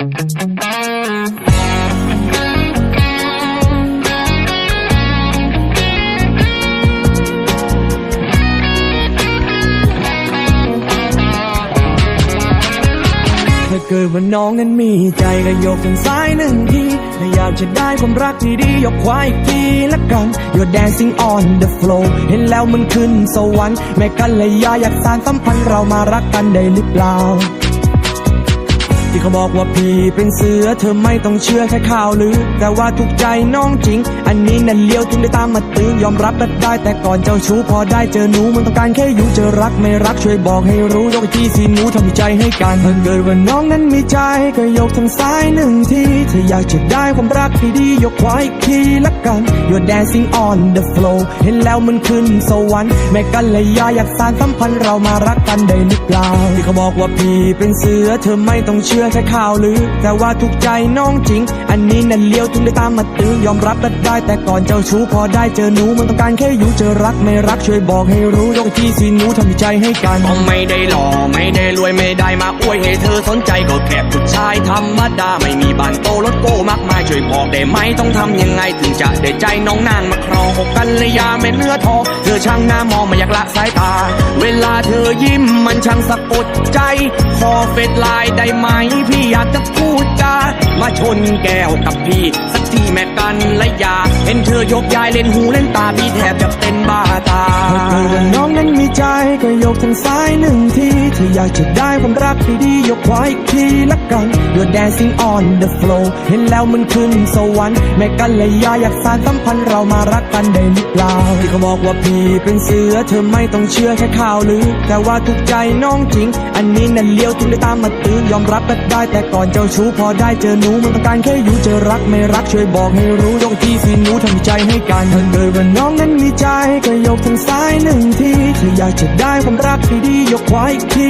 ถ้าเกิดว่าน้องนั้นมีใจก็ยกทางซ้ายหนึ่งทีถ้าอยากจะได้ความรักที่ดียกขวาอีกทีละกัน You're dancing on the floor เห็นแล้วมันขึ้นสวรรค์แม่กันเลยยาอยากสานสัมพันธ์เรามารักกันได้หรือเปล่า ที่เขาบอกว่าพี่เป็นเสือเธอไม่ต้องเชื่อแค่ข่าวลือ แต่ว่าถูกใจน้องจริง อันนี้นั่นเลี้ยวถึงได้ตามมาตื้อยอมรับได้ได้ แต่ก่อนเจ้าชู้พอได้เจอหนูมันต้องการแค่อยู่เจอรักไม่รักช่วยบอกให้รู้ยกที่สิหนูทำใจให้กันถ้าเกิดว่าน้องนั้นมีใจก็ยกทางซ้ายหนึ่งทีถ้าอยากจะได้ความรักที่ดียกขวาอีกทีละกัน You're dancing on the floor เห็นแล้วมันขึ้นสวรรค์แม่กันเลยยาอยากสานสัมพันธ์เรามารักกันได้หรือเปล่าที่เขาบอกว่าพี่เป็นเสือเธอไม่ต้องเชื่อแค่ข่าวลือ แต่ว่าถูกใจน้องจริง อันนี้นั่นเลี้ยวถึงได้ตามมาตื้อยอมรับได้ได้ แต่ก่อนเจ้าชู้พอได้เจอหนูมันต้องการแค่อยู่เจอรักไม่รักช่วยบอกให้รู้ยกที่สิหนูทำใจให้กันก็ไม่ได้หล่อไม่ได้รวยไม่ได้มาอวยให้เธอสนใจก็แค่ผู้ชายธรรมดาไม่มีบ้านโตรถโก้มากมายช่วยบอกได้ไหมต้องทำยังไงถึงจะได้ใจน้องนางมาครองอกกันเลยยาเม็ดเนื้อทองเธอช่างหน้ามองไม่อยากละสายตา เวลาเธอยิ้มมันช่างสะกดใจขอเฟดไลน์ได้ไหมพี่อยากจะพูดจามาชนแก้วกับพี่ สักทีแม่กันและยา เห็นเธอยกยายเล่นหูเล่นตาพี่แทบจะเป็นบ้าตาเกิดว่าน้องนั้นมีใจก็ยกทางซ้ายหนึ่งที ถ้าอยากจะได้ความรักที่ดียกขวาอีกทีละกัน You're dancing on the floor เห็นแล้วมันขึ้นสวรรค์แม่กันเลยยาอยากสานสัมพันธ์เรามารักกันได้หรือเปล่าที่เขาบอกว่าพี่เป็นเสือเธอไม่ต้องเชื่อแค่ข่าวลือ แต่ว่าถูกใจน้องจริง อันนี้นั่นเลี้ยวถึงได้ตามมาตื้อยอมรับได้ได้ แต่ก่อนเจ้าชู้พอได้เจอหนูมันต้องการแค่อยู่เจอรักไม่รักช่วยบอกให้รู้ยกที่สิหนูทำใจให้กันถ้าเกิดว่าน้องนั้นมีใจก็ยกทางซ้ายหนึ่งทีถ้าอยากจะได้ความรักที่ดียกขวาอีกที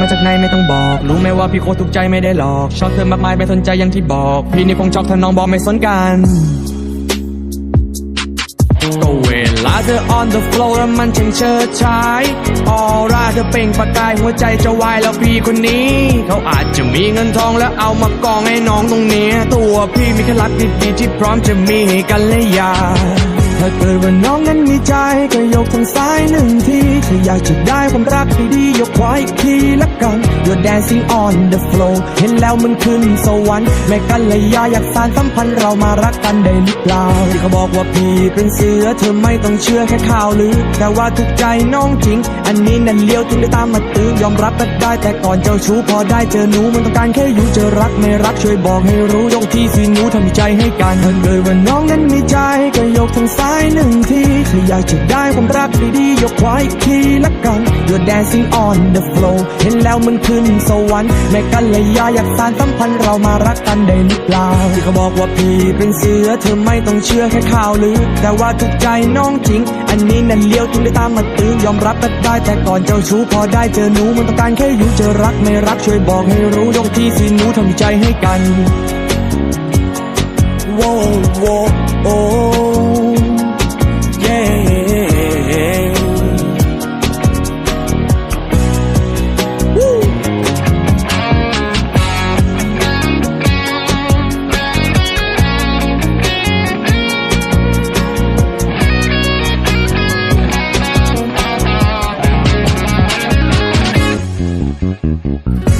มาจากไหนไม่ต้องบอก รู้ไหมว่าพี่โคตรถูกใจไม่ได้หลอก ชอบเธอมากมายไม่สนใจอย่างที่บอก พี่นี่คงชอบถ้าน้องบอกไม่สนกันก็เวลาเธอ on the floor แล้วมันช่างเชิดชายออร่าเธอเปล่งประกายหัวใจจะวายแล้วพี่คนนี้ เขาอาจจะมีเงินทองแล้วเอามากองให้น้องตรงเนี้ยตัวพี่มีแค่รักดีๆที่พร้อมจะมีกันและยา ถ้าเกิดว่าน้องนั้นมีใจก็ยกทางซ้ายหนึ่งทีถ้าอยากจะได้ความรักที่ดียกขวาอีกทีละกัน You're dancing on the floor เห็นแล้วมันขึ้นสวรรค์แม่กันเลยยาอยากสานสัมพันธ์เรามารักกันได้หรือเปล่าที่เขาบอกว่าพี่เป็นเสือเธอไม่ต้องเชื่อแค่ข่าวลือ แต่ว่าถูกใจน้องจริง อันนี้นั่นเลี้ยวถึงได้ตามมาตื้อยอมรับได้ได้แต่ก่อนเจ้าชู้พอได้เจอหนูมันต้องการแค่อยู่เจอรักไม่รักช่วยบอกให้รู้ยกที่สิหนูทำใจให้กันถ้าเกิดว่าน้องนั้นมีใจก็ยกทางซ้ายหนึ่งทีถ้าอยากจะได้ความรักดีๆยกขวาอีกทีละกัน You're dancing on the floor เห็นแล้วมันขึ้นสวรรค์แม่กันเลยยาอยากสานสัมพันธ์เรามารักกันได้หรือเปล่าที่เขาบอกว่าพี่เป็นเสือเธอไม่ต้องเชื่อแค่ข่าวลือ แต่ว่าถูกใจน้องจริง อันนี้นั่นเลี้ยวถึงได้ตามมาตื้อยอมรับได้ได้ แต่ก่อนเจ้าชู้พอได้เจอหนูมันต้องการแค่อยู่เจอรักไม่รักช่วยบอกให้รู้ยกที่สิหนูทำใจให้กันโว้โว้โอ้ Música